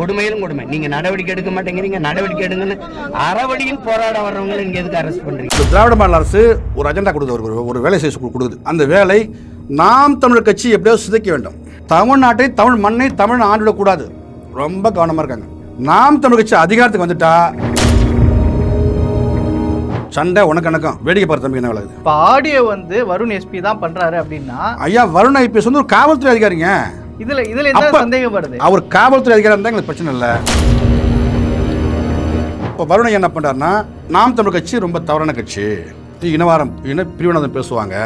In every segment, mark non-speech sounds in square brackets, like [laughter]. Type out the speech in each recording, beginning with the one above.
கொடுமையிலும் கொடுமை. நீங்க நடவடிக்கை எடுக்க மாட்டேங்கிறீங்க நடவடிக்கை எடுங்கன்னு அறவழியில் போராட வர்றவங்களை நீங்க எதுக்கு அரெஸ்ட் பண்றீங்க? திராவிட மாடல் அரசு ஒரு அஜெண்டா கொடுக்குது ஒரு ஒரு வேலை செய்ய கொடுக்குது. அந்த வேலை நாம் தமிழர் கட்சி எப்படியோ சிதைக்க வேண்டும். தமிழ்நாட்டை தமிழ் மண்ணை தமிழ் ஆண்டிடக்கூடாது ரொம்ப கவனமாக இருக்காங்க. நாம் தமிழ் கட்சி அதிகாரத்துக்கு வந்துட்டா சண்டை உனக்கு எனக்கும் வேடிக்கை பார்த்து தம்பி என்ன வேலை இது இப்போ ஆடியோ வந்து வருண் எஸ்பி தான் பண்றாரு அப்படின்னா ஐயா வருண் ஐபிஎஸ் வந்து ஒரு காவல்துறை அதிகாரிங்க. இதுல இதுல என்ன சந்தேகப்படுது? அவர் காவல்துறை அதிகாரி இருந்தால் எங்களுக்கு பிரச்சனை இல்லை. இப்போ வருணை என்ன பண்ணுறாருன்னா நாம் தமிழ் கட்சி ரொம்ப தவறான கட்சி. இனவாரம் இன பிரிவினதம் பேசுவாங்க.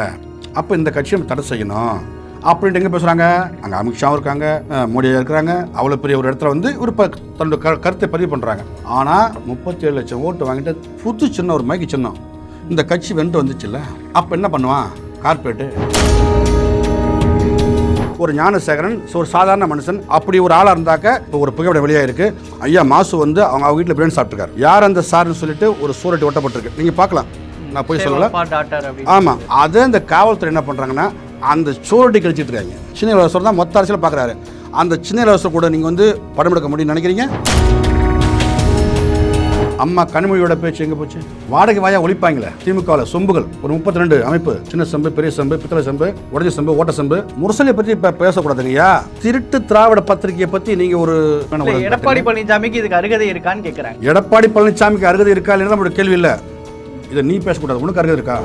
அப்போ இந்த கட்சியை நம்ம தடை செய்யணும். அப்படின்ட்டு எங்கே பேசுகிறாங்க அங்கே அமித்ஷாவும் இருக்காங்க அஹ், மோடியா இருக்கிறாங்க. அவ்வளோ பெரிய ஒரு இடத்துல வந்து ஒரு ப தன்னோட க கருத்தை பதிவு பண்ணுறாங்க ஆனால் முப்பத்தி ஏழு லட்சம் ஓட்டு வாங்கிட்டு புது சின்ன ஒரு மைக்கு சின்னம். இந்த கட்சி வென்று வந்துச்சுல்ல அப்போ என்ன பண்ணுவான்? கார்பரேட்டு. ஒரு ஞானசேகரன் ஒரு சாதாரண மனுஷன். அப்படி ஒரு ஆளாக இருந்தாக்க இப்போ ஒரு புகைப்படம் வெளியாக இருக்கு ஐயா மாசு வந்து அவங்க அவங்க வீட்டில் பிரியாணி சாப்பிட்டுருக்காரு. யார் அந்த சார்னு சொல்லிட்டு ஒரு சூரட்டி ஒட்டப்பட்டிருக்கு. நீங்கள் பார்க்கலாம். நான் போய் சொல்லல. ஆமாம் அதை இந்த காவல்துறை என்ன பண்ணுறாங்கன்னா அந்த சூரட்டி கழிச்சிட்டு இருக்காங்க. சின்ன இளவரசர் தான் மொத்த அரசியல் பார்க்குறாரு. அந்த சின்ன இளவரசர் கூட நீங்கள் வந்து படம் எடுக்க முடியும்னு நினைக்கிறீங்க? அம்மா கனிமொழியோட பேச்சு எங்கே போச்சு? வாடகை வாயா ஒழிப்பாங்களே? திமுகவில் சொம்புகள். ஒரு முப்பத்தி ரெண்டு அமைப்பு. சின்ன செம்பு பெரிய செம்பு பித்தளை செம்பு உடஞ்ச செம்பு ஓட்ட செம்பு. முரசலியை பற்றி பேசக்கூடாதுங்கய்யா. திருட்டு திராவிட பத்திரிகையை பற்றி நீங்கள் ஒரு எடப்பாடி பழனிசாமிக்கு இதுக்கு அருகதை இருக்கான்னு கேக்குறாங்க. எடப்பாடி பழனிசாமிக்கு அருகதை இருக்கா இல்லைன்னு நம்மளோட கேள்வி இல்லை. இதை நீ பேசக்கூடாது. உனக்கு அருகதை இருக்கா?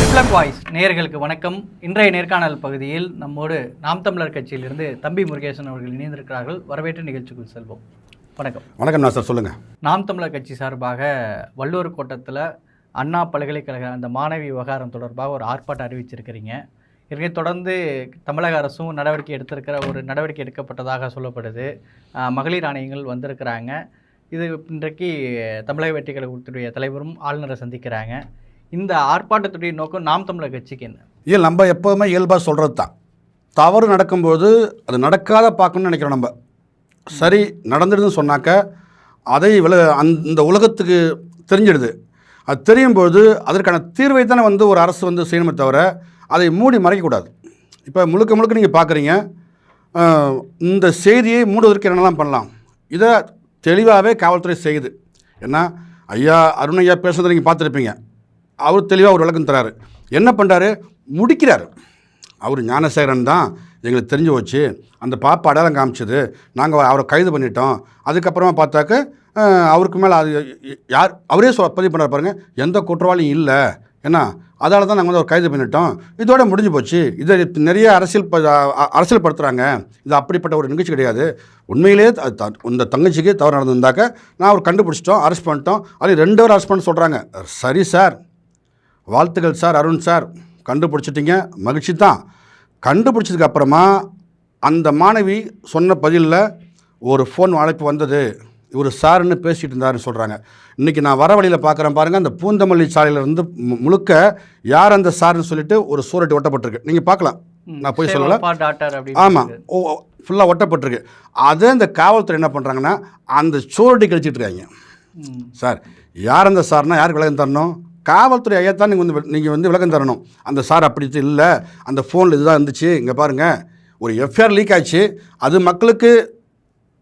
ரிஃப்ளக் வாய்ஸ் நேயர்களுக்கு வணக்கம். இன்றைய நேர்காணல் பகுதியில் நம்மோடு நாம் தமிழர் கட்சியிலிருந்து தம்பி முருகேசன் அவர்கள் இணைந்திருக்கிறார்கள். வரவேற்று நிகழ்ச்சிக்குள் செல்வோம். வணக்கம். வணக்கம் நான் சார் சொல்லுங்கள் நாம் தமிழர் கட்சி சார்பாக வள்ளூர் கோட்டத்தில் அண்ணா பல்கலைக்கழக அந்த மாணவி விவகாரம் தொடர்பாக ஒரு ஆர்ப்பாட்டம் அறிவிச்சிருக்கிறீங்க. இதனை தொடர்ந்து தமிழக அரசும் நடவடிக்கை எடுத்திருக்கிற ஒரு நடவடிக்கை எடுக்கப்பட்டதாக சொல்லப்படுது. மகளிர் ஆணையங்கள் வந்திருக்கிறாங்க. இது இன்றைக்கு தமிழக வெற்றி கழகத்துடைய தலைவரும் ஆளுநரை சந்திக்கிறாங்க. இந்த ஆர்ப்பாட்டத்துடைய நோக்கம் நாம் தமிழர் கட்சிக்கு என்ன? இல்லை நம்ம எப்போவுமே இயல்பாக சொல்கிறது தான் தவறு நடக்கும்போது அது நடக்காத பார்க்கணும்னு நினைக்கிறோம் நம்ம. சரி நடந்துடுதுன்னு சொன்னாக்க அதை வில அந்த உலகத்துக்கு தெரிஞ்சிடுது. அது தெரியும்போது அதற்கான தீர்வை தானே வந்து ஒரு அரசு வந்து செய்யணுமே தவிர அதை மூடி மறைக்கக்கூடாது. இப்போ முழுக்க முழுக்க நீங்கள் பார்க்குறீங்க இந்த செய்தியை மூடுவதற்கு என்னெல்லாம் பண்ணலாம்? இதை தெளிவாகவே காவல்துறை செய்யுது. ஏன்னா ஐயா அருண் ஐயா பேசுனதை நீங்கள் பார்த்துருப்பீங்க. அவர் தெளிவாக ஒரு விளக்கம் தராரு. என்ன பண்ணுறாரு முடிக்கிறாரு. அவர் ஞானசேகரன் தான் எங்களுக்கு தெரிஞ்சு போச்சு. அந்த பாப்பா அடையாளம் காமிச்சது. நாங்கள் அவரை கைது பண்ணிட்டோம். அதுக்கப்புறமா பார்த்தாக்க அவருக்கு மேலே அது யார் அவரே சொ பதிவு பண்ணார் பாருங்கள் எந்த குற்றவாளியும் இல்லை. ஏன்னா அதால் தான் நாங்கள் வந்து அவர் கைது பண்ணிட்டோம். இதோட முடிஞ்சு போச்சு. இதை நிறைய அரசியல் ப அரசியல் படுத்துகிறாங்க இது அப்படிப்பட்ட ஒரு நிகழ்ச்சி கிடையாது. உண்மையிலேயே த- இந்த தங்கச்சிக்கு தவறு நடந்திருந்தாக்க நான் அவர் கண்டுபிடிச்சிட்டோம் அரெஸ்ட் பண்ணிட்டோம். அது ரெண்டு பேரும் அரெஸ்ட் பண்ண சொல்கிறாங்க சரி சார். வாழ்த்துக்கள் சார் அருண் சார். கண்டுபிடிச்சிட்டிங்க. மகிழ்ச்சி தான். கண்டுபிடிச்சதுக்கு அப்புறமா அந்த மாணவி சொன்ன பதிலில் ஒரு ஃபோன் அழைப்பு வந்தது. இவர் சாருன்னு பேசிகிட்டு இருந்தாருன்னு சொல்கிறாங்க இன்றைக்கி நான் வர வழியில் பார்க்குறேன் பாருங்கள் அந்த பூந்தமல்லி சாலையில இருந்து மு- முழுக்க யார் அந்த சாருன்னு சொல்லிட்டு ஒரு சூரட்டி ஒட்டப்பட்டிருக்கு. நீங்கள் பார்க்கலாம் நான் போய் சொல்லலை. ஆமாம் ஓ ஃபுல்லாக ஒட்டப்பட்டிருக்கு. அதை இந்த காவல்துறை என்ன பண்ணுறாங்கன்னா அந்த சூரட்டி கழிச்சிட்டு இருக்காங்க. சார் யார் அந்த சார்னா யாருக்கு விளக்கம் தரணும்? காவல்துறை ஐயா தான் நீங்கள் வந்து நீங்கள் வந்து விளக்கம் தரணும். அந்த சார் அப்படி இல்லை. அந்த ஃபோனில் இதுதான் இருந்துச்சு. இங்கே பாருங்கள் ஒரு எஃப்ஐஆர் லீக் ஆச்சு. அது மக்களுக்கு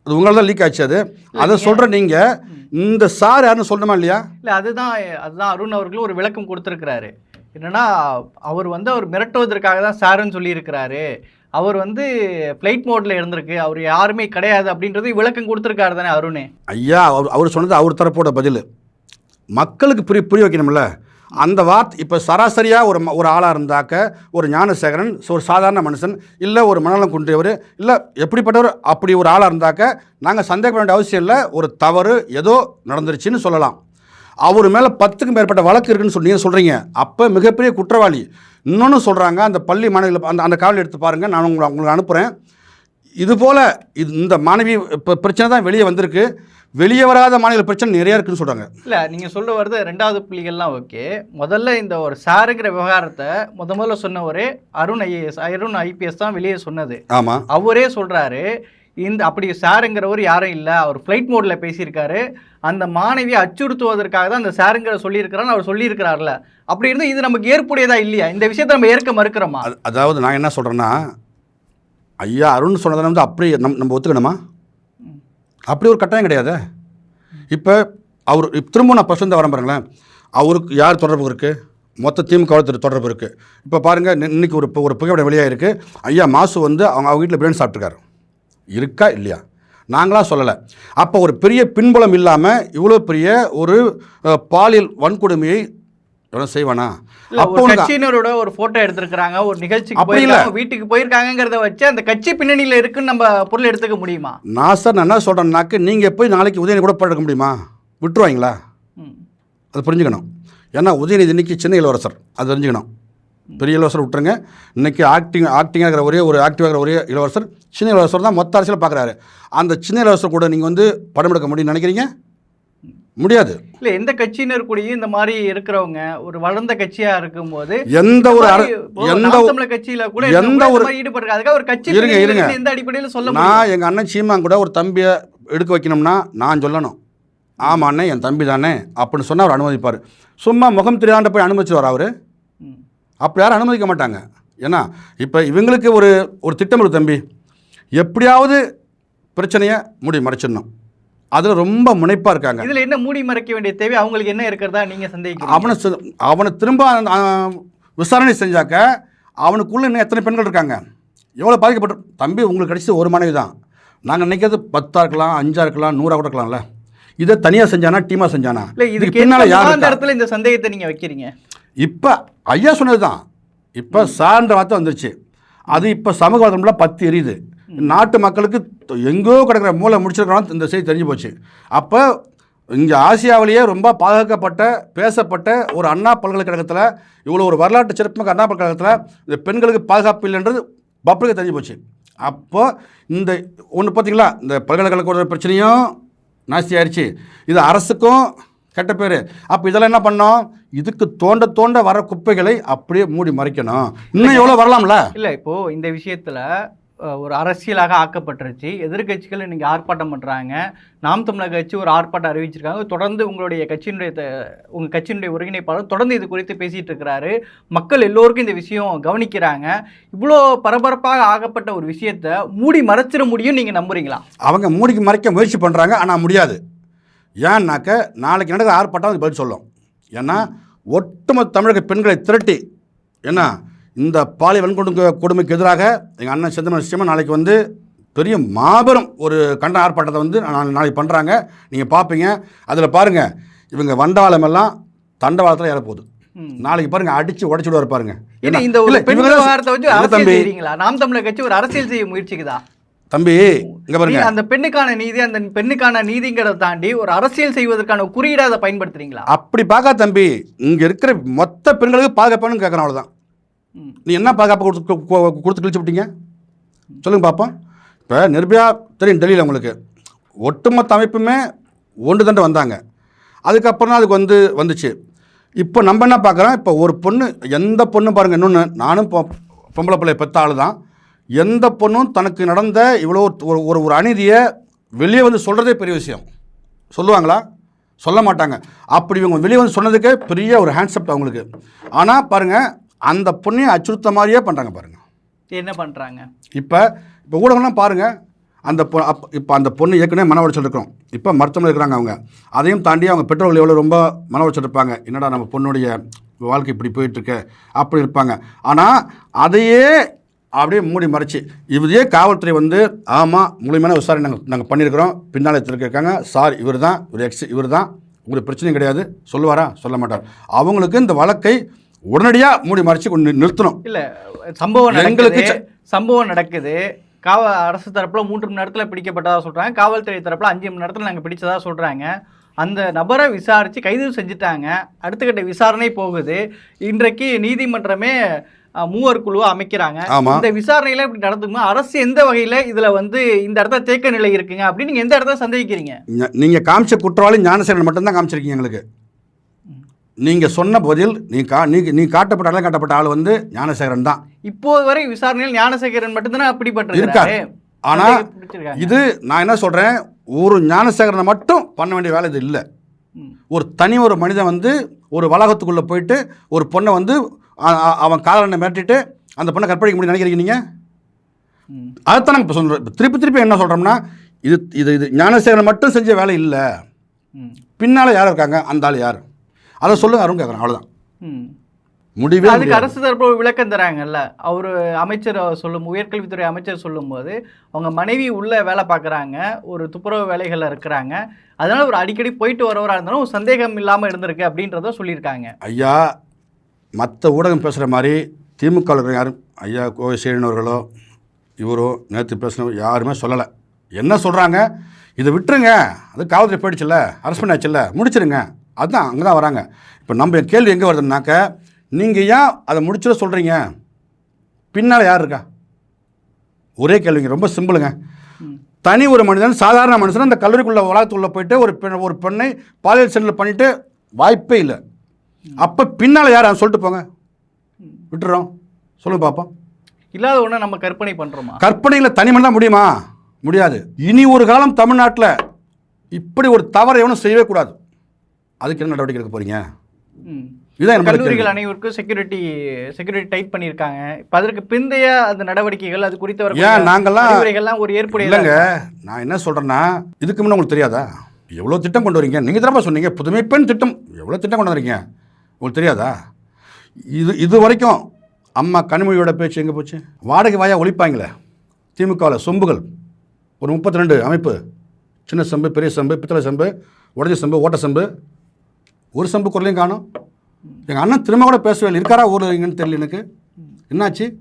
அது உங்களால் தான் லீக் ஆச்சு அது. அதை சொல்கிற நீங்கள் இந்த சார் யாருன்னு சொல்லணுமா இல்லையா? இல்லை அதுதான் அதுதான் அருண் அவர்களும் ஒரு விளக்கம் கொடுத்துருக்கிறாரு. என்னன்னா அவர் வந்து அவர் மிரட்டுவதற்காக தான் சாருன்னு சொல்லியிருக்கிறாரு. அவர் வந்து ஃப்ளைட் மோடில் இருந்திருக்கு. அவர் யாருமே கிடையாது அப்படின்றது விளக்கம் கொடுத்துருக்காரு தானே அருண். ஐயா அவர் அவர் சொன்னது அவர் தரப்போட பதில். மக்களுக்கு புரிய புரிய வைக்கணும்ல? அந்த வார்த்தை இப்போ சராசரியாக ஒரு ஒரு ஆளாக இருந்தாக்க ஒரு ஞானசேகரன் ஒரு சாதாரண மனுஷன் இல்லை ஒரு மனநலம் குன்றியவர் இல்லை எப்படிப்பட்டவர் அப்படி ஒரு ஆளாக இருந்தாக்க நாங்கள் சந்தேகப்பட வேண்டிய அவசியம் இல்லை ஒரு தவறு ஏதோ நடந்துருச்சுன்னு சொல்லலாம். அவர் மேலே பத்துக்கும் மேற்பட்ட வழக்கு இருக்குன்னு சொல்லி நீங்கள் சொல்கிறீங்க அப்போ மிகப்பெரிய குற்றவாளி. இன்னொன்று சொல்கிறாங்க அந்த பள்ளி மாணவிகள் அந்த அந்த காவல் எடுத்து பாருங்கள் நான் உங்களை உங்களுக்கு அனுப்புகிறேன் இதுபோல் இது இந்த மாணவி இப்போ பிரச்சனை தான் வெளியே வந்திருக்கு. வெளியே வராத மாநில பிரச்சனை நிறையா இருக்குன்னு சொல்கிறாங்க இல்லை நீங்கள் சொல்ல வருது ரெண்டாவது புள்ளிகள்லாம் ஓகே. முதல்ல இந்த ஒரு சாருங்கிற விவகாரத்தை முத முதல்ல சொன்னவரே அருண் ஐஏஎஸ் அருண் ஐபிஎஸ் தான் வெளியே சொன்னது. ஆமாம் அவரே சொல்றாரு இந்த அப்படி சாருங்கிறவர் யாரும் இல்லை அவர் ஃப்ளைட் மோடில் பேசியிருக்காரு. அந்த மாணவியை அச்சுறுத்துவதற்காக தான் அந்த சாருங்கிற சொல்லியிருக்கிறான்னு அவர் சொல்லியிருக்கிறார்ல. அப்படி இருந்து இது நமக்கு ஏற்புடையதா இல்லையா? இந்த விஷயத்தை நம்ம ஏற்க மறுக்கிறோமா? அது- அதாவது நான் என்ன சொல்கிறேன்னா ஐயா அருண் சொன்னதை வந்து அப்படி நம் நம்ம ஒத்துக்கணுமா? அப்படி ஒரு கட்டாயம் கிடையாது? இப்போ அவர் திரும்ப நான் ஃபஸ்ட்டு வரேன் பாருங்களேன். அவருக்கு யார் தொடர்பு இருக்குது மொத்த திமுக தொடர்பு இருக்குது இப்போ பாருங்கள் இன்றைக்கி ஒரு ஒரு புகைப்படம் வெளியாக இருக்குது ஐயா மாசு வந்து அவங்க அவங்க வீட்டில் பிரியாணி சாப்பிட்ருக்காரு இருக்கா இல்லையா? நாங்களாக சொல்லலை. அப்போ ஒரு பெரிய பின்புலம் இல்லாமல் இவ்வளோ பெரிய ஒரு பாலியல் வன்கொடுமையை எவனும் செய்வானா? அப்போ கட்சியினரோட ஒரு போட்டோ எடுத்திருக்காங்க ஒரு நிகழ்ச்சிக்கு. போயிருக்காங்க வீட்டுக்கு போயிருக்காங்கங்கிறத வச்சு அந்த கட்சி பின்னணியில இருக்குன்னு நம்ம பொருள் எடுத்துக்க முடியுமா? நான் சார் நான் என்ன சொல்கிறேன்னாக்க நீங்கள் போய் நாளைக்கு உதயநிதி கூட படுக்க முடியுமா? விட்டுருவாங்களா. அது புரிஞ்சுக்கணும். ஏன்னா உதயநிதி இன்னைக்கு சின்ன இளவரசர் அது தெரிஞ்சுக்கணும். பெரிய இளவரசர் விட்டுருங்க. இன்னைக்கு ஆக்டிங் ஆக்டிங்காக இருக்கிற ஒரே ஒரு ஆக்டிவாக இருக்கிற ஒரே இளவரசர் சின்ன இளவரசர் தான் மொத்த அரசியல் பார்க்குறாரு. அந்த சின்ன இளவரசர் கூட நீங்கள் வந்து படம் எடுக்க முடியும்னு நினைக்கிறீங்க? முடியாது. இல்ல எந்த கட்சியினர் கூடயும் இந்த மாதிரி இருக்கிறவங்க ஒரு வளர்ந்த கட்சியா இருக்கும்போது எந்த ஒரு எந்த தமிழர் கட்சியில கூட எந்த ஒரு- ஈடுபடுறாங்க அதுக்காக ஒரு கட்சி இருங்க, இருங்க. எந்த அடிப்படையில சொல்ல நான் எங்கள் அண்ணன் சீமான் கூட ஒரு தம்பியை எடுக்க வைக்கணும்னா நான் சொல்லணும். ஆமாம் அண்ணன் என் தம்பி தானே அப்படின்னு சொன்னால் அவர் அனுமதிப்பார். சும்மா முகம் தெரியாண்ட போய் அனுமதிச்சுவார் அவர். அப்படி யாரும் அனுமதிக்க மாட்டாங்க. ஏன்னா இப்போ இவங்களுக்கு ஒரு ஒரு திட்டம் இருக்கு தம்பி. எப்படியாவது பிரச்சனையை மூடி மறைச்சிடணும். அதில் ரொம்ப முனைப்பாக இருக்காங்க. இதுல என்ன மூடி மறைக்க வேண்டிய தேவை? அவங்களுக்கு என்ன இருக்கிறதா நீங்க சந்தேகிக்கிறீங்க? அவனை அவனை திரும்ப விசாரணை செஞ்சாக்க அவனுக்குள்ள இன்னும் எத்தனை பெண்கள் இருக்காங்க? எவ்வளோ பாதிக்கப்பட்டு தம்பி உங்களுக்கு கிடைச்சது ஒரு மனைவி தான். நாங்கள் நினைக்கிறது பத்தா இருக்கலாம் அஞ்சா இருக்கலாம் நூறா கூட இருக்கலாம்ல. இதை தனியாக செஞ்சானா டீமாக செஞ்சானா? இல்ல இதுக்கு பின்னால யார் இருக்கா? முகாந்தரத்துல இந்த சந்தேகத்தை நீங்க வைக்கிறீங்க? இப்போ ஐயா சொன்னது தான் இப்போ சான்ற வார்த்தை வந்துருச்சு. அது இப்போ சமூக வலைதளம்ல பத்து எரியுது. நாட்டு மக்களுக்கு தொ- எங்கோ கிடக்கிற மூளை முடிச்சிருக்கிறோம் இந்த செய்தி தெரிஞ்சு போச்சு. அப்போ இங்கே ஆசியாவிலேயே ரொம்ப பாதுகாக்கப்பட்ட பேசப்பட்ட ஒரு அண்ணா பல்கலைக்கழகத்தில் இவ்வளோ ஒரு வரலாற்று சிறப்புமிக்க அண்ணா பல்கலைக்கழகத்தில் இந்த பெண்களுக்கு பாதுகாப்பு இல்லைன்றது பப்ளிக்கு தெரிஞ்சு போச்சு. அப்போ இந்த ஒன்று பார்த்தீங்களா இந்த பல்கலைக்கழக பிரச்சனையும் நாஸ்தி ஆயிடுச்சு. இது அரசுக்கும் கெட்ட பேர். அப்போ இதெல்லாம் என்ன பண்ணோம்? இதுக்கு தோண்ட தோண்ட வர குப்பைகளை அப்படியே மூடி மறைக்கணும். இன்னும் எவ்வளோ வரலாம்ல? இல்ல இப்போ இந்த விஷயத்துல ஒரு அரசியலாக ஆக்கப்பட்டுருச்சு. எதிர்கட்சிகள் இன்றைக்கி ஆர்ப்பாட்டம் பண்ணுறாங்க நாம் தமிழக கட்சி ஒரு ஆர்ப்பாட்டம் அறிவிச்சிருக்காங்க. தொடர்ந்து உங்களுடைய கட்சியினுடைய த- உங்க கட்சியினுடைய ஒருங்கிணைப்பாளர் தொடர்ந்து இது குறித்து பேசிகிட்டு இருக்கிறாரு. மக்கள் எல்லோருக்கும் இந்த விஷயம் கவனிக்கிறாங்க. இவ்வளோ பரபரப்பாக ஆகப்பட்ட ஒரு விஷயத்த மூடி மறைச்சிட முடியும் நீங்கள் நம்புறீங்களா? அவங்க மூடிக்கு மறைக்க முயற்சி பண்ணுறாங்க ஆனால் முடியாது. ஏன்னாக்க நாளைக்கு நடக்கிற ஆர்ப்பாட்டம் அது பதில் சொல்லும். ஏன்னா ஒட்டுமொத்த தமிழக பெண்களை திரட்டி என்ன இந்த பாலியல் வன்கொடுமை கொடுமைக்கு எதிராக எங்கள் அண்ணன் செந்தமன் நிச்சயமாக நாளைக்கு வந்து பெரிய மாபெரும் ஒரு கண்டன ஆர்ப்பாட்டத்தை வந்து நா- நாளைக்கு பண்ணுறாங்க நீங்கள் பார்ப்பீங்க அதில் பாருங்கள் இவங்க வண்டவாளம் எல்லாம் தண்டவாளத்தில் ஏற போகுது ம். நாளைக்கு பாருங்க அடிச்சு உடச்சு விடுவார் பாருங்க. ஏன்னா இந்த ஒரு பெண் விவகாரத்தை வச்சு அரசியல் செய்றீங்களா? நாம் தமிழர் கட்சி ஒரு அரசியல் செய்ய முயற்சிக்குதா? தம்பி இங்க பாருங்க. அந்த பெண்ணுக்கான நீதி அந்த பெண்ணுக்கான நீதிங்கிறத தாண்டி ஒரு அரசியல் செய்வதற்கான குறியீடா அதை பயன்படுத்துறீங்களா? அப்படி பார்க்கா தம்பி இங்க இருக்கிற மொத்த பெண்களுக்கு பாதுகாப்புன்னு கேட்கறேன் அவ்வளவுதான். நீ என்ன பாதுகாப்பு கொடுத்து கொடுத்து கழிச்சு விட்டீங்க? சொல்லுங்க பார்ப்போம் இப்போ நிர்பயா தெரியும் டெல்லியில் உங்களுக்கு. ஒட்டுமொத்த அமைப்புமே ஒன்று தண்டு வந்தாங்க. அதுக்கப்புறம் தான் அதுக்கு வந்து வந்துச்சு. இப்போ நம்ம என்ன பார்க்குறோம்? இப்போ ஒரு பொண்ணு எந்த பொண்ணும் பாருங்கள் இன்னொன்று நானும் பொம்பளை பிள்ளை பெற்ற ஆள் தான் எந்த பொண்ணும் தனக்கு நடந்த இவ்வளோ ஒரு ஒரு ஒரு அநீதியை வெளியே வந்து சொல்கிறதே பெரிய விஷயம். சொல்லுவாங்களா? சொல்ல மாட்டாங்க. அப்படி இவங்க வெளியே வந்து சொன்னதுக்கே பெரிய ஒரு ஹேண்ட்ஸ்அப் அவங்களுக்கு. ஆனால் பாருங்கள் அந்த பொண்ணையும் அச்சுறுத்த மாதிரியே பண்ணுறாங்க பாருங்கள் என்ன பண்றாங்க? இப்போ இப்போ ஊடகம்லாம் பாருங்கள் அந்த பொ அப் இப்போ அந்த பொண்ணு ஏற்கனவே மன உளைச்சல் இருக்கும் இப்போ மருத்துவமனை இருக்கிறாங்க அவங்க. அதையும் தாண்டி அவங்க பெற்றோர்கள் எவ்வளோ ரொம்ப மன உளைச்சல் இருப்பாங்க. என்னடா நம்ம பொண்ணுடைய வாழ்க்கை இப்படி போயிட்டுருக்கு? அப்படி இருப்பாங்க. ஆனால் அதையே அப்படியே மூடி மறைச்சு இதையே காவல்துறை வந்து ஆமாம் முழுமையான விசாரணை நாங்கள் நாங்கள் பண்ணியிருக்கிறோம். பின்னால் இருக்காங்க சார் இவர் தான் இவர் எக்ஸ் இவர் தான் உங்களுக்கு பிரச்சனையும் கிடையாது. சொல்லுவாரா? சொல்ல மாட்டார். அவங்களுக்கு இந்த வழக்கை உடனடியாக மூடி மறைச்சு கொண்டு நிறுத்தணும். இல்ல சம்பவம் எங்களுக்கு சம்பவம் நடக்குது. காவ அரசு தரப்புல மூன்று மணி நேரத்துல பிடிக்கப்பட்டதா சொல்றாங்க. காவல்துறை தரப்புல அஞ்சு மணி நேரத்துல நாங்க பிடிச்சதா சொல்றாங்க. அந்த நபரை விசாரிச்சு கைது செஞ்சுட்டாங்க. அடுத்த கட்ட விசாரணை போகுது. இன்றைக்கு நீதிமன்றமே மூவர் குழுவை அமைக்கிறாங்க. இந்த விசாரணையில இப்படி நடந்துக்குமா? அரசு எந்த வகையில இதுல வந்து இந்த இடத்துல தேக்க நிலை இருக்குங்க அப்படின்னு நீங்க எந்த இடத்துல சந்தேகிக்கிறீங்க? நீங்கள் காமிச்ச குற்றவாளி ஞானசேகரன் மட்டும்தான் காமிச்சிருக்கீங்க எங்களுக்கு. நீங்கள் சொன்ன பதில் நீ கா நீ நீ காட்டப்பட்ட அடையாளம் காட்டப்பட்ட ஆள் வந்து ஞானசேகரன் தான். இப்போது வரை விசாரணையில் ஞானசேகரன் மட்டும்தானே அப்படிப்பட்டிருக்காரு இருக்காரு. ஆனா, சந்தேகம் பிடிச்சிருக்காங்க. இது நான் என்ன சொல்கிறேன் ஒரு ஞானசேகரனை மட்டும் பண்ண வேண்டிய வேலை இது இல்லை. ஒரு தனி ஒரு மனிதன் வந்து ஒரு வளாகத்துக்குள்ளே போயிட்டு ஒரு பொண்ணை வந்து அவன் காதலனை மிரட்டிட்டு அந்த பொண்ணை கற்பழிக்க முடியும் நினைக்கிறீங்க நீங்கள் அதைத்தான் நாங்கள் இப்போ சொல்கிறோம் இப்போ திருப்பி திருப்பி என்ன சொல்கிறோம்னா இது இது இது ஞானசேகரன் மட்டும் செஞ்ச வேலை இல்லை. பின்னால் யார் இருக்காங்க? அந்த ஆள் யார்? அதை சொல்லுங்க அருண் கேட்குறேன் அவ்வளோதான் ம். முடிவே அதுக்கு. அரசு தரப்பு விளக்கம் தராங்கல்ல. அவர் அமைச்சர் சொல்லும் உயர்கல்வித்துறை அமைச்சர் சொல்லும்போது அவங்க மனைவி உள்ள வேலை பார்க்குறாங்க ஒரு துப்புரவு வேலைகளில் இருக்கிறாங்க. அதனால ஒரு அடிக்கடி போயிட்டு வரவராக இருந்தாலும் ஒரு சந்தேகம் இல்லாமல் இருந்திருக்கு அப்படின்றத சொல்லியிருக்காங்க. ஐயா மற்ற ஊடகம் பேசுகிற மாதிரி திமுக யாரும் ஐயா கோவை சேனவர்களோ இவரோ நேற்று பேசின யாருமே சொல்லலை. என்ன சொல்கிறாங்க இதை விட்டுருங்க. அது காவல்துறை போயிடுச்சுல்ல அரெஸ்ட் பண்ணியாச்சுல்ல முடிச்சிருங்க. அதுதான் அங்கே தான் வராங்க. இப்போ நம்ம கேள்வி எங்கே வருதுன்னாக்க நீங்கள் ஏன் அதை முடிச்சிட சொல்கிறீங்க பின்னால் யார் இருக்கா? ஒரே கேள்விங்க ரொம்ப சிம்பிளுங்க. தனி ஒரு மனிதன் சாதாரண மனுஷன் அந்த கல்லூரிக்குள்ள வளாகத்துக்குள்ள போயிட்டு ஒரு பெண் ஒரு பெண்ணை பாலியல் சென்டர் பண்ணிட்டு வாய்ப்பே இல்லை. அப்போ பின்னால் யார்? அதை சொல்லிட்டு போங்க. விட்டுறோம். சொல்லுங்க பார்ப்போம் இல்லாத ஒன்று நம்ம கற்பனை பண்ணுறோமா கற்பனையில் தனி மனிதன் முடியுமா? முடியாது. இனி ஒரு காலம் தமிழ்நாட்டில் இப்படி ஒரு தவறை எவனும் செய்யவே கூடாது. அதுக்கு என்ன நடவடிக்கை எடுக்க கேள்வி. கல்லூரிகள் அனைவருக்கும் செக்யூரிட்டி செக்யூரிட்டி டைட் பண்ணியிருக்காங்க. இப்போ அதற்கு பிந்தைய அந்த நடவடிக்கைகள் அது குறித்து வர ஏன் அறிவுரைகள்லாம் ஒரு ஏற்புடைய இல்லைங்க. நான் என்ன சொல்கிறேன்னா இதுக்கு முன்னே உங்களுக்கு தெரியாதா? எவ்வளோ திட்டம் கொண்டு வரீங்க? நீங்கள் தானே சொன்னீங்க. புதுமை பெண் திட்டம். எவ்வளோ திட்டம் கொண்டு வரீங்க? உங்களுக்கு தெரியாதா? இது இது வரைக்கும் அம்மா கனிமொழியோட பேச்சு எங்கே போச்சு? வாடகை வாயா ஒழிப்பாங்களே. திமுகவில் சொம்புகள். ஒரு முப்பத்தி ரெண்டு அமைப்பு. சின்ன செம்பு பெரிய செம்பு பித்தளை செம்பு உடஞ்ச செம்பு ஓட்ட செம்பு. ஒரு செம்பு குரலையும் காணும். எங்கள் அண்ணன் திரும்ப கூட பேசவே இல்லை. இருக்காரா ஊரில் எங்கன்னு தெரியல எனக்கு. என்னாச்சு?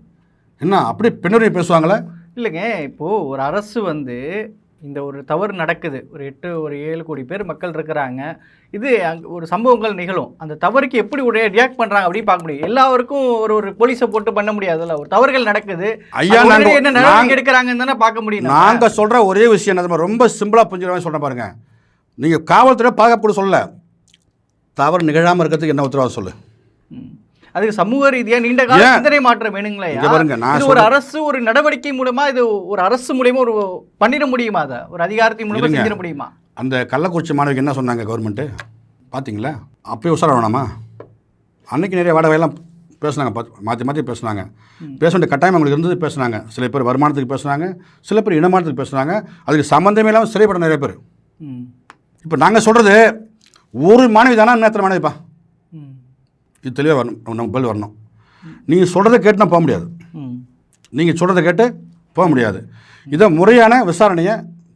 என்ன அப்படி பெண்ணுரிமை பேசுவாங்களே? இல்லைங்க இப்போது ஒரு அரசு வந்து இந்த ஒரு தவறு நடக்குது. ஒரு எட்டு ஒரு ஏழு கோடி பேர் மக்கள் இருக்கிறாங்க. இது அங்க ஒரு சம்பவங்கள் நிகழும். அந்த தவறுக்கு எப்படி ஒரு ரியாக்ட் பண்ணுறாங்க அப்படின்னு பார்க்க முடியும். எல்லாருக்கும் ஒரு ஒரு போலீஸை போட்டு பண்ண முடியாதுல்ல. ஒரு தவறுகள் நடக்குது. ஐயா, அது நாங்க- உடனே என்ன நடவடிக்கை எடுக்கிறாங்கன்னு தானே பார்க்க முடியும். நாங்கள் சொல்கிற ஒரே விஷயம் என்ன? ரொம்ப சிம்பிளாக புரிஞ்சுக்கிறவங்க சொல்கிறேன் பாருங்க. நீங்கள் காவல்துறை பாதுகாப்பு கூட சொல்லல. தவறு நிகழாமல் இருக்கிறதுக்கு என்ன உத்தரவாதம் சொல்லு. அதுக்கு சமூக ரீதியா நீண்ட கால? சிந்தனை மாற்றம் வேணுங்களா பாருங்க, நான் ஒரு அரசு ஒரு நடவடிக்கை மூலமா இது ஒரு அரசு மூலியமா ஒரு பண்ணிட முடியுமா அதை? ஒரு அதிகாரத்தின் மூலமா. செஞ்சிட முடியுமா? அந்த கள்ளக்குறிச்சி மாணவிக்கு என்ன சொன்னாங்க கவர்மெண்ட்டு பார்த்தீங்களா அப்போயே உசார வேணாமா? அன்னைக்கு நிறைய வாடகையெல்லாம் பேசுனாங்க பார்த்து மாற்றி மாற்றி பேசுனாங்க. பேச வேண்டிய கட்டாயம் அவங்களுக்கு இருந்தது பேசுனாங்க. சில பேர் வருமானத்துக்கு பேசுனாங்க சில பேர் இனமானத்துக்கு பேசுனாங்க. அதுக்கு சம்மந்தமே இல்லாமல் சிறைப்பட நிறைய பேர். இப்போ நாங்கள் சொல்கிறது ஒரு மாணவி தானே நேரத்தில் மாணவிப்பா. இது தெளிவாக வரணும். நம்ம பதில் வரணும். நீங்கள் சொல்கிறத கேட்டுனா போக முடியாது. நீங்கள் சொல்கிறத கேட்டு போக முடியாது. இதை முறையான விசாரணையை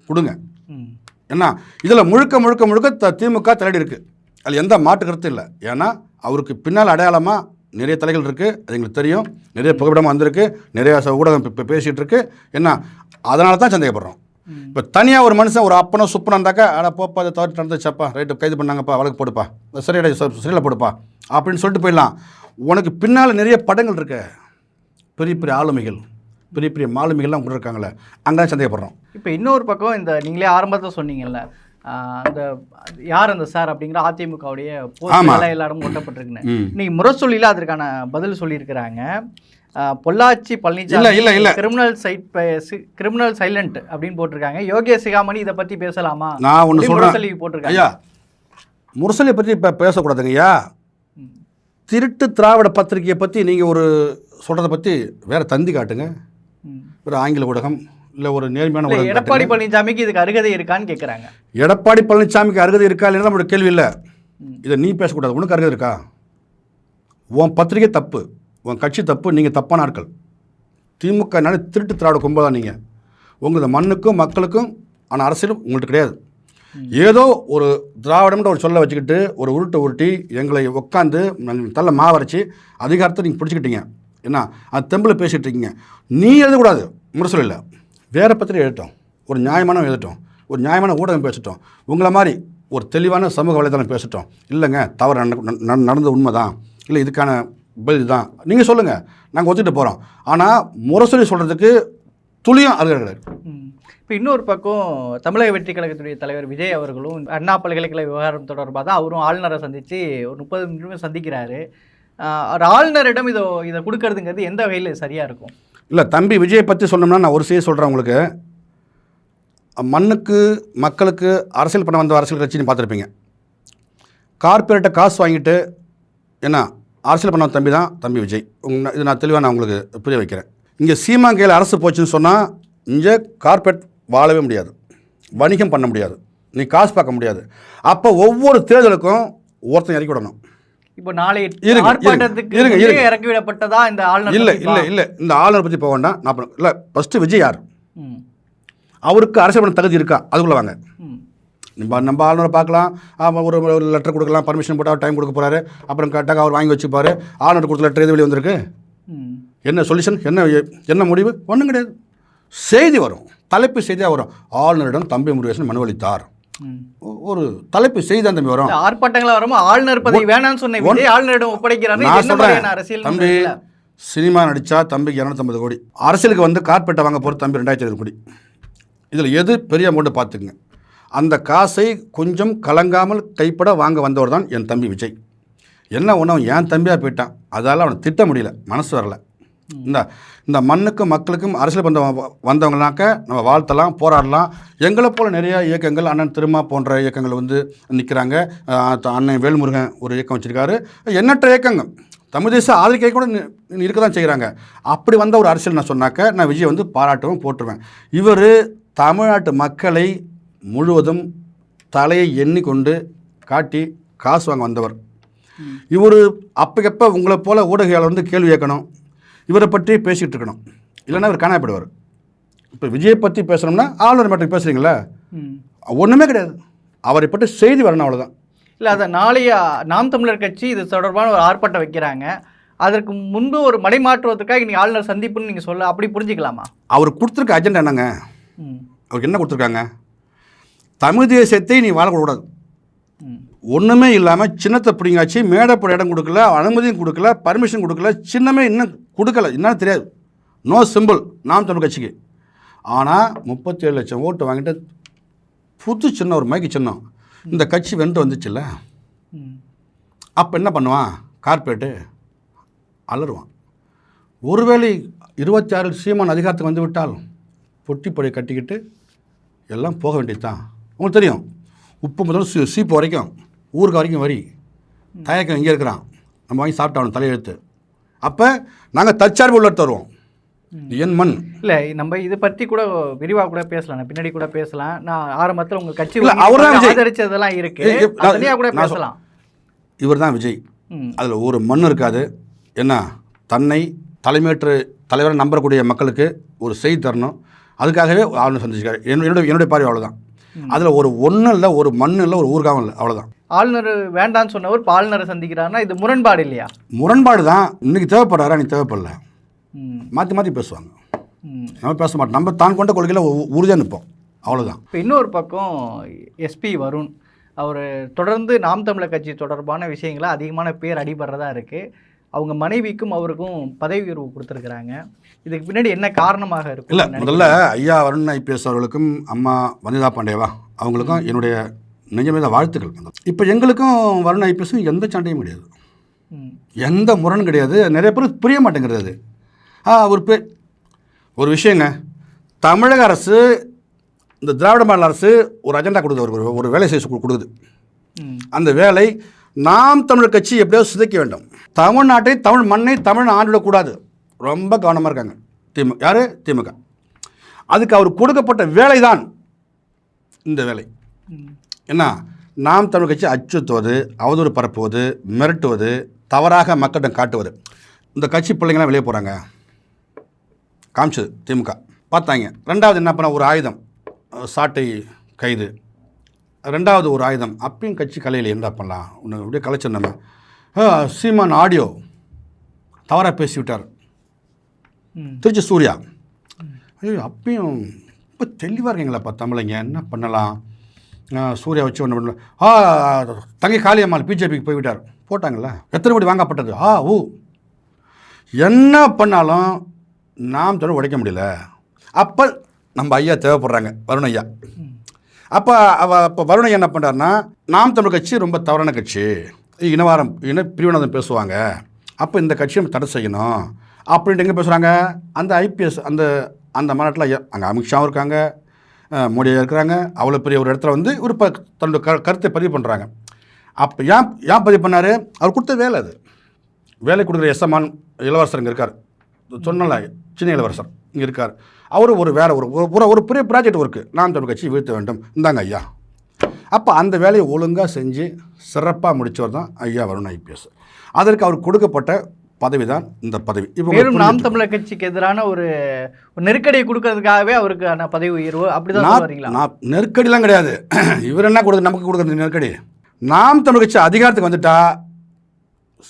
கொடுங்க. ம். என்ன இதில் முழுக்க முழுக்க முழுக்க த திமுக தலையடி இருக்குது அதில் எந்த மாற்று கருத்து இல்லை. ஏன்னா அவருக்கு பின்னால் அடையாளமாக நிறைய தலைகள் இருக்குது அது எங்களுக்கு தெரியும். நிறைய புகைப்படம் வந்திருக்கு. நிறைய ஊடகம் இப்போ பேசிகிட்டு இருக்கு. என்ன அதனால தான் சந்தேகப்படுறோம். இப்போ தனியாக ஒரு மனுஷன் ஒரு அப்பனோ சுப்பனோ இருந்தாக்கா அட போப்பா அதை தவறு நடந்துச்சப்பா ரைட்டு கைது பண்ணாங்கப்பா வழக்கு போடுப்பா சரிடா சிறையில் போடுப்பா அப்படின்னு சொல்லிட்டு போயிடலாம். உனக்கு பின்னால் நிறைய படங்கள் இருக்கு. பெரிய பெரிய ஆளுமைகள் பெரிய பெரிய மாலுமிகள்லாம் கூட இருக்காங்களே அங்கே சந்தேகப்படுறோம். இப்போ இன்னொரு பக்கம் இந்த நீங்களே ஆரம்பத்தில் சொன்னீங்கல்ல அந்த யார் அந்த சார் அப்படிங்கிற அதிமுகவுடைய ஆமா. போஸ்டர் எல்லா இடமும் ஒட்டப்பட்டிருக்குன்னு இன்னைக்கு முரசொலியில் அதற்கான பதில் சொல்லியிருக்கிறாங்க. பொள்ளாச்சி பழனிசாமி இல்ல, இல்ல. கிரிமினல் சைட் கிரிமினல் சைலண்ட் அப்படின்னு போட்டிருக்காங்க. யோகேஷ் சிகாமணி இதை பத்தி பேசலாமா? நான் ஒன்று முரசொலி போட்டிருக்காங்க. ஐயா முரசொலியை பற்றி இப்போ பேசக்கூடாதுங்க ஐயா. திருட்டு திராவிட பத்திரிகையை பற்றி நீங்கள் ஒரு சொல்கிறத பற்றி வேற தந்தி காட்டுங்க. ஒரு ஆங்கில ஊடகம் இல்லை ஒரு நேர்மையான ஊடகம் எடப்பாடி. பழனிசாமிக்கு இதுக்கு அருகதை இருக்கான்னு கேட்குறாங்க எடப்பாடி பழனிசாமிக்கு அருகதை இருக்கா இல்லைன்னா நம்மளோட கேள்வி இல்லை. இதை நீ பேசக்கூடாது. உனக்கு அருகதை இருக்கா? உன் பத்திரிகை தப்பு. உன் கட்சி தப்பு நீங்கள் தப்பான ஆட்கள். திமுக திருட்டு திராவிட கும்பல் தான் நீங்கள் உங்களது மண்ணுக்கும் மக்களுக்கும் ஆனால் அரசியலும் உங்கள்கிட்ட கிடையாது. ஏதோ ஒரு திராவிடம்ன்ற ஒரு சொல்ல வச்சுக்கிட்டு ஒரு உருட்டை உருட்டி எங்களை உட்காந்து தள்ள மாவரைச்சி அதிகாரத்தை நீங்கள் பிடிச்சிக்கிட்டீங்க. என்ன? அது தெம்பில் பேசிகிட்டு இருக்கீங்க. நீ எழுதக்கூடாது. முரசல் இல்லை. வேறு பத்திரிகை எழுதட்டும். ஒரு நியாயமான எழுதட்டும். ஒரு நியாயமான ஊடகம் பேசட்டும். உங்களை மாதிரி ஒரு தெளிவான சமூக வலைதளம் பேசட்டும். இல்லைங்க தவறு நடந்து- நடந்த உண்மை தான் இல்லை இதுக்கான பதில் தான். நீங்கள் சொல்லுங்கள் நாங்கள் ஒத்துக்கிட்டு போகிறோம் ஆனால் முரசொலி சொல்கிறதுக்கு துளியும் கிடையாது ம். இப்போ இன்னொரு பக்கம் தமிழக வெற்றி கழகத்துடைய தலைவர் விஜய் அவர்களும் அண்ணா பல்கலைக்கழக விவகாரம் தொடர்பாக தான் அவரும் ஆளுநரை சந்தித்து ஒரு முப்பது நிமிடம் சந்திக்கிறாரு. ஒரு ஆளுநரிடம் இதை இதை கொடுக்கறதுங்கிறது எந்த வகையில் சரியாக இருக்கும்? இல்லை தம்பி விஜயை பற்றி சொன்னோம்னா நான் ஒரு செய்தி சொல்கிறேன் உங்களுக்கு. மண்ணுக்கு மக்களுக்கு அரசியல் பண்ண வந்த அரசியல் கட்சின்னு பார்த்துருப்பீங்க. கார்ப்பரேட்டை காசு வாங்கிட்டு என்ன அரசியல் பண்ண தம்பி தான் தம்பி விஜய். உங்க இது நான் தெளிவாக நான் உங்களுக்கு புரிய வைக்கிறேன். இங்கே சீமான் கையில் அரசு போச்சுன்னு சொன்னால் இங்கே கார்பரேட் வாழவே முடியாது. வணிகம் பண்ண முடியாது. நீ காசு பார்க்க முடியாது. அப்போ ஒவ்வொரு தேர்தலுக்கும் ஒருத்தன் இறக்கி விடணும். இப்போ நாளை. இறக்கி விடப்பட்டதா இந்த ஆளுநர் இல்லை? இல்லை இல்லை. இந்த ஆளுநரை பற்றி போக வேண்டாம். நான் இல்லை ஃபஸ்ட்டு விஜய் யார்? அவருக்கு அரசியல் பண்ண தகுதி இருக்கா? அதுக்குள்ளே வாங்க. நம்ம நம்ம ஆளுநரை பார்க்கலாம். ஒரு ஒரு லெட்டர் கொடுக்கலாம் பர்மிஷன் போட்டால் டைம் கொடுக்க போகிறாரு அப்புறம் கரெக்டாக அவர் வாங்கி வச்சுப்பாரு. ஆளுநர் கொடுத்த லெட்டர் எது வெளியே வந்திருக்கு. என்ன சொல்யூஷன் என்ன என்ன முடிவு? ஒன்றும் கிடையாது. செய்தி வரும். தலைப்பு செய்தியாக வரும். ஆளுநரிடம் தம்பி முருகேசன் மனு அளித்தார். ம். ஒ- ஒரு தலைப்பு செய்தி தம்பி வரும். ஆர்ப்பாட்டங்களா வரும்போது ஆளுநர் பதவி வேணாம்னு சொன்ன ஆளுநரிடம் மாதிரியான அரசியல் தம்பி சினிமா நடித்தா தம்பிக்கு இரநூத்தம்பது கோடி. அரசியலுக்கு வந்து கார்பெட்டை வாங்க போகிற தம்பி ரெண்டாயிரத்தி ஐநூறு கோடி. இதில் எது பெரிய அமௌண்ட்டு பார்த்துக்குங்க. அந்த காசை கொஞ்சம் கலங்காமல் கைப்பட வாங்க வந்தவர் தான் என் தம்பி விஜய். என்ன ஒன்று அவன் என் தம்பியாக போயிட்டான். அதால் அவனை திட்ட முடியல. மனசு வரல. இந்த இந்த மண்ணுக்கும் மக்களுக்கும் அரசியல் வந்த வந்தவங்கனாக்க நம்ம வாழ்த்தலாம் போராடலாம். எங்களை போல் நிறையா இயக்கங்கள் அண்ணன் திருமா போன்ற இயக்கங்கள் வந்து நிற்கிறாங்க அண்ணன் வேல்முருகன் ஒரு இயக்கம் வச்சுருக்காரு. எண்ணற்ற இயக்கங்கள். தமிழ் தேச ஆதரிக்கை கூட இருக்க தான் செய்கிறாங்க அப்படி வந்த ஒரு அரசியல் நான் சொன்னாக்க நான் விஜய் வந்து பாராட்டவும் போட்டுருவேன் இவர் தமிழ்நாட்டு மக்களை முழுவதும் தலையை எண்ணிக்கொண்டு காட்டி காசு வாங்க வந்தவர். இவர் அப்பக்கப்போ உங்களை போல ஊடகவியாளர் வந்து கேள்வி கேட்கணும். இவரை பற்றி பேசிக்கிட்டு இருக்கணும். இல்லைன்னா இவர் காணாப்படுவார் இப்போ விஜயை பற்றி பேசணும்னா ஆளுநர் மட்டும் பேசுகிறீங்களா. ஒன்றுமே கிடையாது. அவரை பற்றி செய்தி வரணும் அவ்வளோதான் இல்ல அத நாளைய நாம் தமிழர் கட்சி இது தொடர்பான ஒரு ஆர்ப்பாட்டம் வைக்கிறாங்க. அதற்கு முன்பு ஒரு மடை மாற்றுவதற்காக நீங்க ஆளுநர் சந்திப்புன்னு நீங்க சொல்ல அப்படி புரிஞ்சுக்கலாமா? அவர் கொடுத்துருக்க அஜெண்டா என்னங்க? அவருக்கு என்ன கொடுத்துருக்காங்க? தமிழ் தேசியத்தை நீ வாழக்கூடாது ஒன்றுமே இல்லாமல் சின்னத்தை பிடிங்காச்சு மேடை போட இடம் கொடுக்கல அனுமதியும் கொடுக்கல பர்மிஷன் கொடுக்கல சின்னமே இன்னும் கொடுக்கல. என்னன்னு தெரியாது. நோ சிம்பிள் நாம் தமிழ் கட்சிக்கு. ஆனால் முப்பத்தேழு லட்சம் ஓட்டு வாங்கிட்டு புது சின்னம் ஒரு மைக்கு சின்னம். இந்த கட்சி வென்று வந்துச்சுல்ல. அப்போ என்ன பண்ணுவான்? கார்பரேட்டு அலறுவான். ஒருவேளை இருபத்தி ஆறில் சீமான் அதிகாரத்துக்கு வந்து விட்டால் பொட்டிப்படை கட்டிக்கிட்டு எல்லாம் போக வேண்டியது தான் உங்களுக்கு தெரியும் உப்பு முதல் சீ சீப்பு வரைக்கும் ஊருக்கு வரைக்கும் வரி. தயக்கம் இங்கே இருக்கிறான். நம்ம வாங்கி சாப்பிட்டாகணும் தலையெழுத்து. அப்போ நாங்கள் தற்சார்பு உள்ள தருவோம் என் மண். இல்ல நம்ம இதை பத்தி கூட விரிவா கூட பேசலாம். நான் பின்னாடி கூட பேசலாம். நான் ஆரம்பத்துல உங்க கட்சி அவர்தான் விஜய். ஆதரிச்சதெல்லாம் இருக்கு. அதுலயா கூட பேசலாம். இவர் தான் விஜய் அதில் ஒரு மண் இருக்காது. என்ன? தன்னை தலைமையேற்று தலைவரை நம்பக்கூடிய மக்களுக்கு ஒரு செய்தி தரணும். அதுக்காகவே ஆளுநர் சந்திச்சிருக்காரு. என்னுடைய- என்னுடைய பார்வை அவ்வளோதான் அதில் ஒரு ஒன்றும் இல்லை ஒரு மண் இல்லை ஒரு ஊர்காவும் இல்லை அவ்வளோதான் ஆளுநர் வேண்டான்னு சொன்னவர் இப்ப ஆளுநரை சந்திக்கிறாருன்னா இது முரண்பாடு இல்லையா? முரண்பாடு தான் இன்னைக்கு தேவைப்படுறாரா நீ தேவைப்படல. மாற்றி மாற்றி பேசுவாங்க. நம்ம பேச மாட்டோம். நம்ம தான் கொண்ட கொள்கையில் உறுதியாக நிற்போம் அவ்வளோதான் இப்போ இன்னொரு பக்கம் எஸ்பி வருண் அவர் தொடர்ந்து நாம் தமிழர் கட்சி தொடர்பான விஷயங்கள அதிகமான பேர் அடிபடுறதா இருக்குது அவங்க மனைவிக்கும் அவருக்கும் பதவி உயர்வு கொடுத்துருக்குறாங்க. இதுக்கு பின்னாடி என்ன காரணமாக இருக்கும் இல்லை முதல்ல ஐயா வருண் ஐபிஎஸ் அவர்களுக்கும் அம்மா வனிதா பாண்டேவா அவங்களுக்கும் என்னுடைய நெஞ்சமித வாழ்த்துக்கள். இப்போ எங்களுக்கும் வருண் ஐபிஎஸும் எந்த சண்டையும் கிடையாது. எந்த முரணும் கிடையாது. நிறைய பேர் புரிய மாட்டேங்கிறது அது. ஆ ஒரு பே ஒரு விஷயங்க. தமிழக அரசு இந்த திராவிட மாடல் அரசு ஒரு அஜெண்டா கொடுக்குது. ஒரு ஒரு வேலை செய்ய கொடு- கொடுக்குது. அந்த வேலை நாம் தமிழர் கட்சி எப்படியாவது சிதைக்க வேண்டும். தமிழ்நாட்டை தமிழ் மண்ணை தமிழ் ஆண்டிடக்கூடாது ரொம்ப கவனமாக இருக்காங்க. திமுக யார்? திமுக. அதுக்கு அவர் கொடுக்கப்பட்ட வேலை தான் இந்த வேலை. என்ன நாம் தமிழ் கட்சி அச்சுறுத்துவது அவதூறு பரப்புவது மிரட்டுவது தவறாக மக்களிடம் காட்டுவது. இந்த கட்சி பிள்ளைங்களாம் வெளியே போகிறாங்க காமிச்சது திமுக. பார்த்தாங்க. ரெண்டாவது என்ன பண்ண? ஒரு ஆயுதம். சாட்டை கைது. ரெண்டாவது ஒரு ஆயுதம். அப்பயும் கட்சி கலையில் என்ன பண்ணலாம். ஒன்று அப்படியே கலைச்சிருந்தோம் சீமான் ஆடியோ தவறாக பேசிவிட்டார். திருச்சி சூர்யா. ஐயோ அப்பயும் இப்போ தெளிவாக இருக்கீங்களாப்பா தமிழைங்க? என்ன பண்ணலாம்? சூர்யா வச்சு ஒன்று பண்ணலாம். ஆ தங்கை காளியம்மாள் பிஜேபிக்கு போய்விட்டார். போட்டாங்கல்ல? எத்தனை கோடி வாங்கப்பட்டது? ஆ ஊ. என்ன பண்ணாலும் நாம் தொடர் உடைக்க முடியல. அப்போ நம்ம ஐயா தேவைப்படுறாங்க வருண் ஐயா. அப்போ அவ அப்போ வருண் என்ன பண்ணுறாருன்னா நாம் தமிழ் கட்சி ரொம்ப தவறான கட்சி. இனவாரம் இன பிரிவினதம் பேசுவாங்க. அப்போ இந்த கட்சியை நம்ம தடை செய்யணும். அப்படின்ட்டு எங்கே பேசுகிறாங்க அந்த ஐபிஎஸ் அந்த அந்த மாநாட்டில் அங்கே அமித்ஷாவும் இருக்காங்க மோடியாக இருக்கிறாங்க. அவ்வளோ பெரிய ஒரு இடத்துல வந்து ஒரு ப தன்னுடைய க கருத்தை பதிவு பண்ணுறாங்க அப்போ ஏன் ஏன் பதிவு பண்ணார்? அவர் கொடுத்த வேலை அது. வேலை கொடுக்குற எஸ்எம்மான் இங்கே இருக்கார். சொன்னல சின்ன இளவரசர் இங்கே இருக்கார். அவர் ஒரு வேலை ஒரு ஒரு ஒரு பெரிய ப்ராஜெக்ட் ஒர்க்கு நாம் தமிழ் கட்சி வீழ்த்த வேண்டும். இந்தாங்க ஐயா. அப்போ அந்த வேலையை ஒழுங்காக செஞ்சு சிறப்பாக முடித்தவர் தான் ஐயா வருண் ஐபிஎஸ் அதற்கு அவர் கொடுக்கப்பட்ட பதவி தான் இந்த பதவி. இப்போ நாம் தமிழர் கட்சிக்கு எதிரான ஒரு ஒரு நெருக்கடியை கொடுக்கறதுக்காகவே அவருக்கான பதவி உயர்வு அப்படிதான் நான் நெருக்கடிலாம் கிடையாது. [clears throat] இவர் என்ன கொடுக்குறது நமக்கு கொடுக்குறது நெருக்கடி? நாம் தமிழ் கட்சி அதிகாரத்துக்கு வந்துட்டா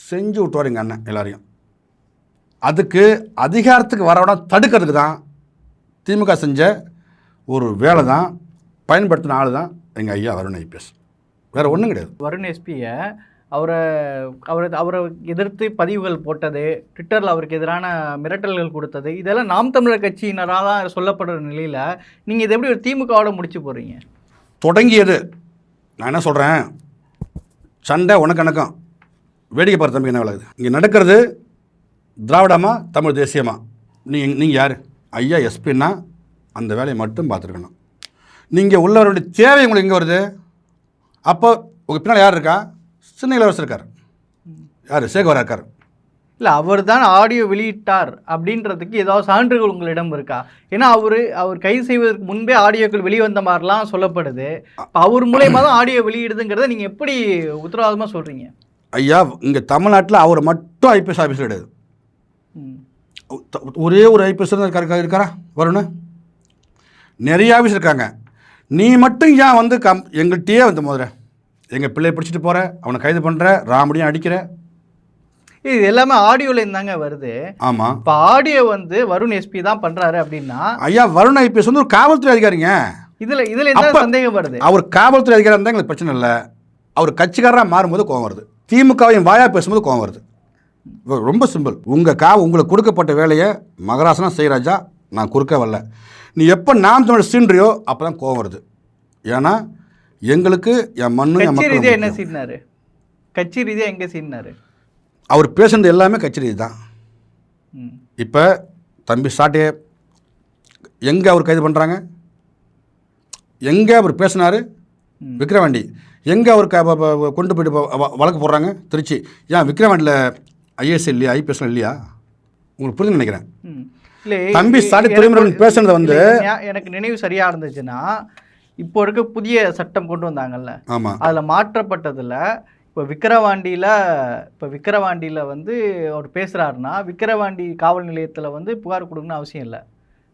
செஞ்சு விட்டுவார் எங்கள் அண்ணன் எல்லாரையும். அதுக்கு அதிகாரத்துக்கு வரவிட தடுக்கிறதுக்கு தான் திமுக செஞ்ச ஒரு வேலை தான் பயன்படுத்தின ஆள் தான் எங்கள் ஐயா வருண் ஐபிஎஸ். வேறு ஒன்றும் கிடையாது. வருண் எஸ்பியை அவரை அவரை அவரை எதிர்த்து பதிவுகள் போட்டது ட்விட்டரில் அவருக்கு எதிரான மிரட்டல்கள் கொடுத்தது இதெல்லாம் நாம் தமிழர் கட்சியினராக தான் சொல்லப்படுற நிலையில் நீங்கள் இதை எப்படி ஒரு திமுகவோட முடிச்சு போகிறீங்க தொடங்கியது. நான் என்ன சொல்கிறேன் சண்டை உனக்கு எனக்கும் வேடிக்கை பார்த்த தம்பி என்ன விளக்குது? இங்கே நடக்கிறது திராவிடமா தமிழ் தேசியமா? நீங்கள் நீங்கள் யார்? ஐயா எஸ்பின்னா அந்த வேலையை மட்டும் பார்த்துருக்கணும். நீங்கள் உள்ளவருடைய தேவை உங்களுக்கு எங்கே வருது? அப்போ உங்கள் பின்னால் யார் இருக்கா? சின்ன இளவரசர் இருக்கார். யார்? சேகவரா இருக்கார். இல்லை அவர் தான் ஆடியோ வெளியிட்டார் அப்படின்றதுக்கு ஏதாவது சான்றுகள் உங்களிடம் இருக்கா? ஏன்னா அவர் அவர் கைது செய்வதற்கு முன்பே ஆடியோக்கள் வெளிவந்த மாதிரிலாம் சொல்லப்படுது. அவர் மூலயமா தான் ஆடியோ வெளியிடுதுங்கிறத நீங்கள் எப்படி உத்தரவாதமாக சொல்கிறீங்க ஐயா இங்கே தமிழ்நாட்டில் அவர் மட்டும் ஐபிஎஸ் ஆஃபீஸர் கிடையாது. ஒரே ஒரு ஐபிஎஸ் இருக்காரா இருக்காரா வருண்? நிறைய ஆஃபீஸ் இருக்காங்க. நீ மட்டும் ஏன் வந்து கம் எங்கள்கிட்டயே வந்து முதல்ல எங்கள் பிள்ளையை பிடிச்சிட்டு போகிற அவனை கைது பண்ணுற ராமடியும் அடிக்கிற. இது எல்லாமே ஆடியோல இருந்தாங்க வருது. ஆமாம் இப்போ ஆடியோ வந்து வருண் எஸ்பி தான் பண்றாரு அப்படின்னா ஐயா வருண் ஐபிஎஸ் வந்து ஒரு காவல்துறை அதிகாரிங்க. இதுல இதுல என்ன சந்தேகம் வருது? அவர் காவல்துறை அதிகாரி இருந்தால் எங்களுக்கு பிரச்சனை இல்லை. அவர் கட்சிக்காரராக மாறும்போது கோவம் வருது. திமுகவையும் வாயா பேசும்போது கோவம் வருது. ரொம்ப சிம்பிள். உங்கள் கா உங்களுக்கு கொடுக்கப்பட்ட வேலையை மகராசனா செய்கிறாஜா நான் குறுக்க வரல நீ எப்போ நாம் தமிழ் சீன்றியோ அப்போ தான் கோவம் வருது. ஏன்னா எங்களுக்கு என் மண்ணும் என் கட்சி மக்களும் ரீதியா என்ன. சீனாரு? கட்சி ரீதியா எங்க சீனாரு? அவர் பேசுனது எல்லாமே கட்சி ரீதி தான். ம். இப்போ தம்பி சாட்டே எங்கே அவர் கைது பண்ணுறாங்க எங்கே அவர் பேசினார். விக்ரவாண்டி எங்கே அவர் க- ப- ப- கொண்டு போயிட்டு ப- வ- வழக்கு போடுறாங்க? திருச்சி. ஏன் விக்ரவாண்டியில் ஐஏஎஸ் இல்லையா? ஐபிஎஸ் இல்லையா? உங்களுக்கு புரிஞ்சு நினைக்கிறேன். ம். இல்ல தம்பி இ- சாடி எனக்கு- துரைமுருகன் பேசுனது வந்து- இல்ல, ஞா- எனக்கு நினைவு சரியா இருந்துச்சுன்னா இப்போ இருக்க புதிய சட்டம் கொண்டு வந்தாங்கல்ல அதில் மாற்றப்பட்டதில் இப்போ விக்கிரவாண்டியில் இப்போ விக்கிரவாண்டியில் வந்து அவர் பேசுகிறாருன்னா விக்கிரவாண்டி காவல் நிலையத்தில் வந்து புகார் கொடுக்கணும்னு அவசியம் இல்லை.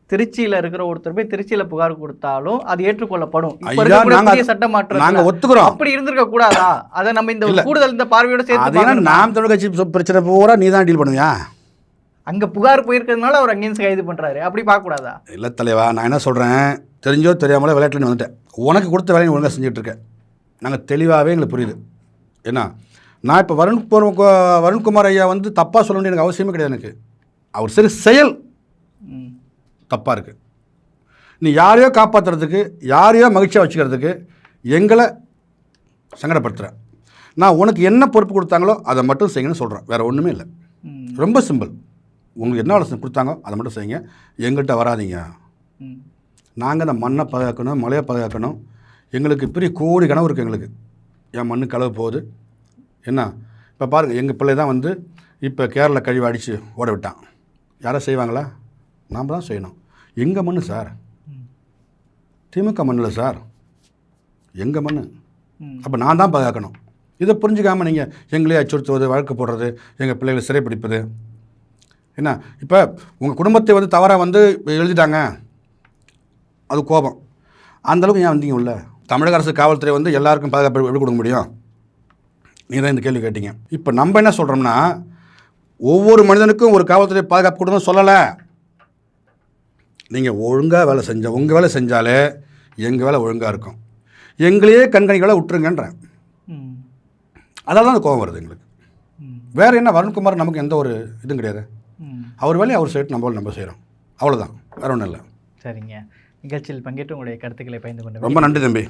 திருச்சியில் இருக்கிற ஒருத்தர் போய் திருச்சியில் புகார் கொடுத்தாலும் அது ஏற்றுக்கொள்ளப்படும். இப்போ ஐயா, இருக்கக்கூடிய நாங்க- புதிய சட்ட மாற்றம் நாங்கள் ஒத்துக்கிறோம். அப்படி இருந்திருக்க கூடாதா? அதை நம்ம இந்த. கூடுதல் இந்த பார்வையோட சேர்த்து? நாம் தமிழ் கட்சி பிரச்சனை பூரா நீ தான் டீல் பண்ணுவியா? அங்க புகார் போயிருக்கிறதுனால அவர் அங்கேயும் கைது பண்றாரு. அப்படி பார்க்க கூடாதா? இல்லை தலைவா நான் என்ன சொல்கிறேன் தெரிஞ்சோ தெரியாமலோ விளையாட்டுல நீ வந்துட்டேன் உனக்கு கொடுத்த வேலையை ஒழுங்காக செஞ்சுட்டு இருக்கேன் நாங்கள் தெளிவாகவே எங்களுக்கு புரியுது. என்ன நான் இப்போ வருண் வருண்குமார் ஐயா வந்து தப்பாக சொல்ல வேண்டிய எனக்கு அவசியமே கிடையாது எனக்கு. அவர் சரி செயல். தப்பாக இருக்குது நீ யாரையோ காப்பாற்றுறதுக்கு யாரையோ மகிழ்ச்சியாக வச்சுக்கிறதுக்கு எங்களை சங்கடப்படுத்துகிற நான் உனக்கு என்ன பொறுப்பு கொடுத்தாங்களோ அதை மட்டும் செய்யணும்னு சொல்கிறேன் வேறு ஒன்றுமே இல்லை. ரொம்ப சிம்பிள். உங்களுக்கு என்ன ஆலோசனை கொடுத்தாங்க அதை மட்டும் செய்யுங்க. எங்கள்கிட்ட வராதீங்க. நாங்கள் இந்த மண்ணை பாதுகாக்கணும் மலையை பாதுகாக்கணும். எங்களுக்கு பெரிய கோடி கனவு இருக்குது எங்களுக்கு. என் மண்ணு களவு போகுது. என்ன? இப்போ பாருங்கள் எங்கள் பிள்ளை தான் வந்து இப்போ கேரளா கழிவு அடித்து ஓட விட்டான். யாரை செய்வாங்களா? நாம் தான் செய்யணும். எங்கள் மண்ணு சார்? திமுக மண்ணில் சார். எங்கள் மண்ணு? ம். அப்போ நான் தான் பாதுகாக்கணும். இதை புரிஞ்சுக்காமல் நீங்கள் எங்களே அச்சுறுத்துவது வழக்கு போடுறது எங்கள் பிள்ளைகளை சிறைப்பிடிப்பது. என்ன? இப்போ உங்கள் குடும்பத்தை வந்து தவறாக வந்து எழுதிட்டாங்க. அது கோபம். அந்த அளவுக்கு ஏன் வந்தீங்க உள்ள? தமிழக அரசு காவல்துறை வந்து எல்லாருக்கும் பாதுகாப்பு எப்படி கொடுக்க முடியும்? நீ தான் இந்த கேள்வி கேட்டீங்க. இப்போ நம்ம என்ன சொல்கிறோம்னா ஒவ்வொரு மனிதனுக்கும் ஒரு காவல்துறை பாதுகாப்பு கொடுக்கணும்னு சொல்லலை. நீங்கள் ஒழுங்காக வேலை செஞ்ச உங்கள் வேலை செஞ்சாலே எங்கள் வேலை ஒழுங்காக இருக்கும். எங்களையே கண்காணிகளை விட்டுருங்கன்றேன். ம். அதனால தான் அந்த கோபம் வருது எங்களுக்கு. வேறு என்ன வருண்குமார் நமக்கு எந்த ஒரு இதுவும் கிடையாது. அவர் வேலையை அவர் செய்யட்டு நம்ம நம்ம செய்கிறோம் அவ்வளோதான் வேற ஒன்றும் இல்லை. சரிங்க. நிகழ்ச்சியில் பங்கேற்று உங்களுடைய கருத்துக்களை பயந்து கொண்டு ரொம்ப நன்றி தம்பி.